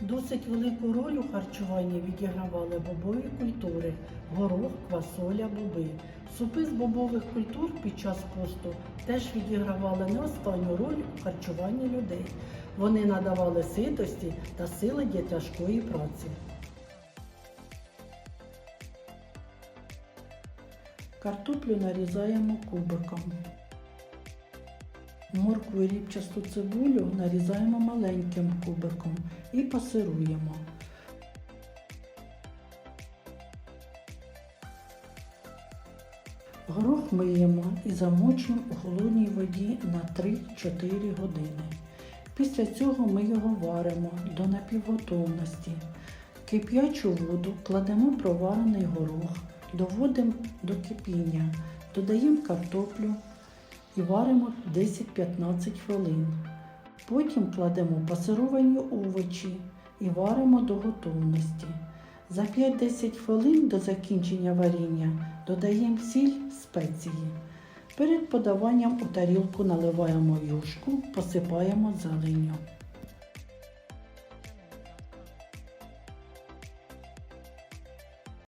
Досить велику роль у харчуванні відігравали бобові культури горох, квасоля, боби. Супи з бобових культур під час посту теж відігравали не останню роль у харчуванні людей. Вони надавали ситості та сили для тяжкої праці. Картоплю нарізаємо кубиком. Моркву і рібчасту цибулю нарізаємо маленьким кубиком і пасируємо. Горох миємо і замочуємо у холодній воді на 3-4 години. Після цього ми його варимо до напівготовності. В кип'ячу воду кладемо проварений горох, доводимо до кипіння, додаємо картоплю і варимо 10-15 хвилин. Потім кладемо пасировані овочі і варимо до готовності. За 5-10 хвилин до закінчення варіння додаємо сіль спеції. Перед подаванням у тарілку наливаємо юшку, посипаємо зеленню.